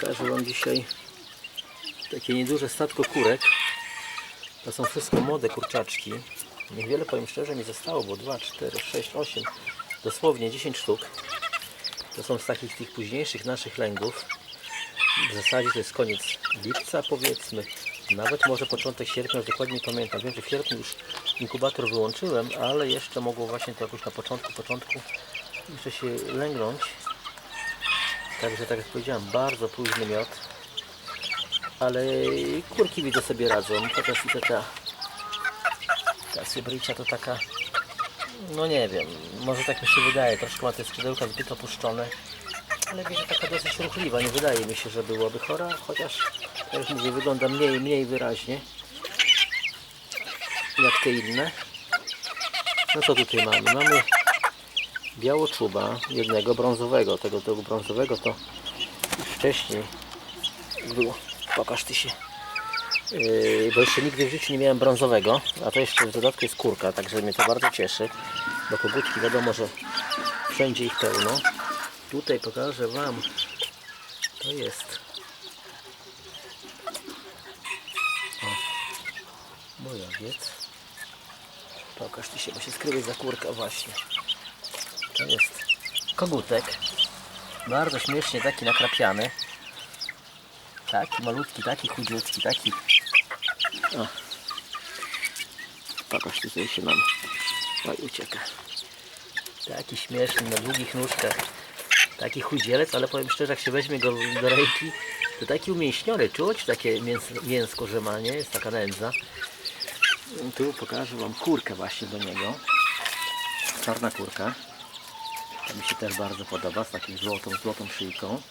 Pokażę Wam dzisiaj takie nieduże statko kurek. To są wszystko młode kurczaczki. Niewiele powiem szczerze mi zostało, bo 2, 4, 6, 8, dosłownie 10 sztuk. To są z takich tych późniejszych naszych lęgów. W zasadzie to jest koniec lipca powiedzmy, nawet może początek sierpnia, dokładnie nie pamiętam. Wiem, że w sierpniu już inkubator wyłączyłem, ale jeszcze mogło właśnie to jakoś na początku, początku jeszcze się lęgnąć. Także tak jak powiedziałem, bardzo późny miod. Ale kurki widzę sobie radzą, chociaż i ta, ta sybrycia to taka, no nie wiem, może tak mi się wydaje, troszkę ma te skrzydełka zbyt opuszczone, ale wiecie, taka dosyć ruchliwa, nie wydaje mi się, że byłaby chora, chociaż, tak jak mówię, wygląda mniej, mniej wyraźnie, jak te inne. No co tutaj mamy? Mamy białoczuba, jednego brązowego, tego, tego brązowego to już wcześniej było, pokaż ty się, Yy, bo jeszcze nigdy w życiu nie miałem brązowego, a to jeszcze w dodatku jest kurka, także mnie to bardzo cieszy, bo kogutki wiadomo, że wszędzie ich pełno. Tutaj pokażę Wam, to jest o, bojowiec. Pokaż ty się, bo się skryłeś za kurka właśnie. To jest kogutek, bardzo śmiesznie taki nakrapiany. Taki malutki, taki chudziutki, taki. O. Pokaż tutaj się nam. Oj, ucieka. Taki śmieszny, na długich nóżkach. Taki chudzielec, ale powiem szczerze, jak się weźmie go do ręki, to taki umięśniony. Czuć takie mięs mięsko, że ma, nie? Jest taka nędza. Tu pokażę Wam kurkę właśnie do niego. Czarna kurka. To mi się też bardzo podoba, z taką złotą, złotą szyjką.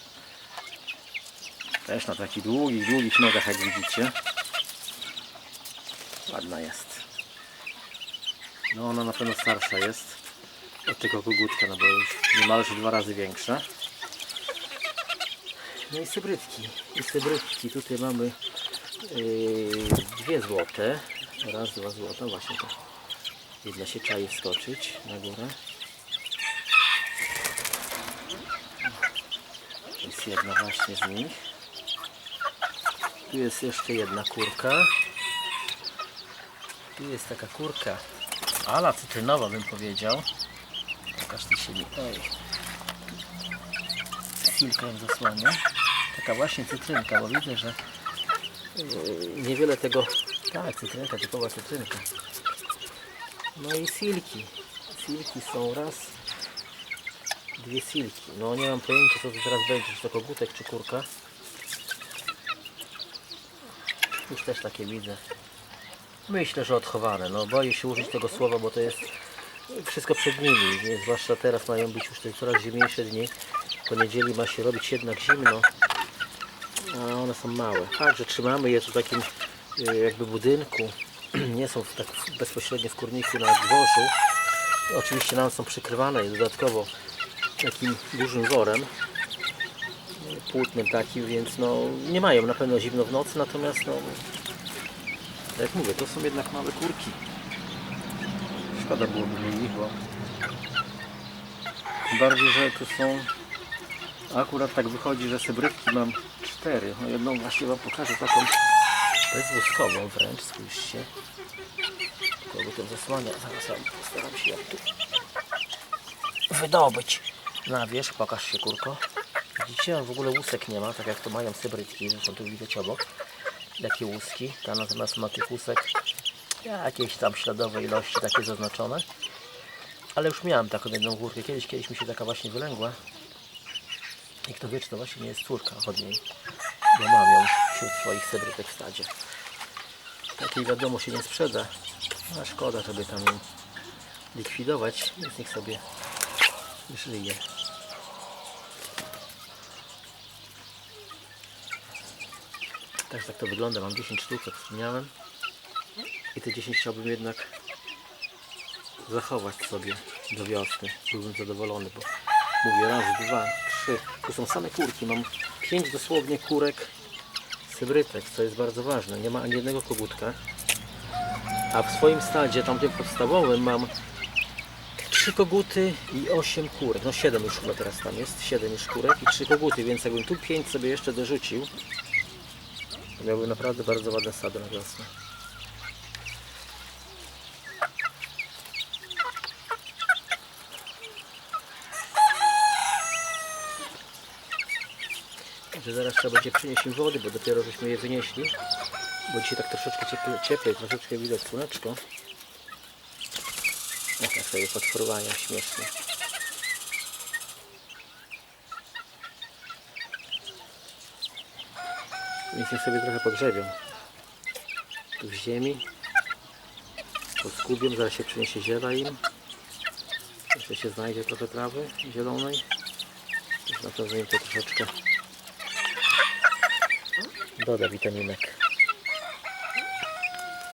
Też na takich długich, długich nogach, jak widzicie. Ładna jest. No ona na pewno starsza jest od tego kogutka, no bo już niemalże dwa razy większa. No i sybrytki. I sybrytki. Tutaj mamy yy, dwie złote. Raz, dwa złota. Właśnie to jedna się czai wskoczyć na górę. Jest jedna właśnie z nich. Tu jest jeszcze jedna kurka. Tu jest taka kurka ala cytrynowa bym powiedział. Pokaż ty się mi. Oj. Chwilkę ją. Taka właśnie cytrynka, bo widzę, że yy, niewiele tego... Tak, cytrynka, typowa cytrynka. No i silki. Silki są raz, dwie silki. No nie mam pojęcia co to teraz będzie, czy to kogutek, czy kurka. Już też takie widzę. Myślę, że odchowane. No boję się użyć tego słowa, bo to jest wszystko przed nimi. Zwłaszcza teraz mają być już te coraz zimniejsze dni. Po niedzieli ma się robić jednak zimno. A one są małe. Fakt, że trzymamy je tu w takim y, jakby budynku. Nie są tak bezpośrednio w kurniku na dworzu. Oczywiście nam są przykrywane i dodatkowo takim dużym worem płótnem takim, więc no nie mają na pewno zimno w nocy, natomiast no jak mówię, to są jednak małe kurki. Szkoda byłoby ich, bo bardziej, że tu są akurat tak wychodzi, że sybrytki mam cztery. No jedną właśnie wam pokażę taką bezwłoskową wręcz, spójrzcie. By to zasłania, zaraz ja postaram się ją tu wydobyć na wierzch. Pokaż się kurko. Widzicie, on w ogóle łusek nie ma, tak jak to mają sybrytki, zresztą tu widać obok. Jakie łuski, ta natomiast ma tych łusek jakieś tam śladowe ilości takie zaznaczone. Ale już miałem taką jedną górkę, kiedyś, kiedyś mi się taka właśnie wylęgła. I kto wie, czy to właśnie nie jest córka od niej, bo mam ją wśród swoich sybrytek w stadzie. Takiej wiadomo się nie sprzeda, a szkoda, żeby tam ją likwidować, więc niech sobie żyje. Także tak to wygląda. Mam 10 sztuk, jak wspomniałem. I te 10 chciałbym jednak zachować sobie do wiosny. Byłbym zadowolony, bo mówię raz, dwa, trzy. Tu są same kurki. Mam 5 dosłownie kurek sybrytek, co jest bardzo ważne. Nie ma ani jednego kogutka. A w swoim stadzie, tamtym podstawowym, mam trzy koguty i osiem kurek. No siedem już chyba teraz tam jest. Siedem już kurek i trzy koguty, więc jakbym tu pięć sobie jeszcze dorzucił, to miałbym naprawdę bardzo ładne stado na wiosnę. Także zaraz trzeba będzie przynieść im wody, bo dopiero żeśmy je wynieśli. Bo dzisiaj tak troszeczkę cieplej, cieplej troszeczkę widać słoneczko. Tak sobie potworowają śmiesznie. Niech sobie trochę podgrzebią. Tu w ziemi. Poskubią, zaraz się przyniesie ziela im. Jeszcze się znajdzie trochę trawy zielonej. Na pewno im to troszeczkę doda witaminek.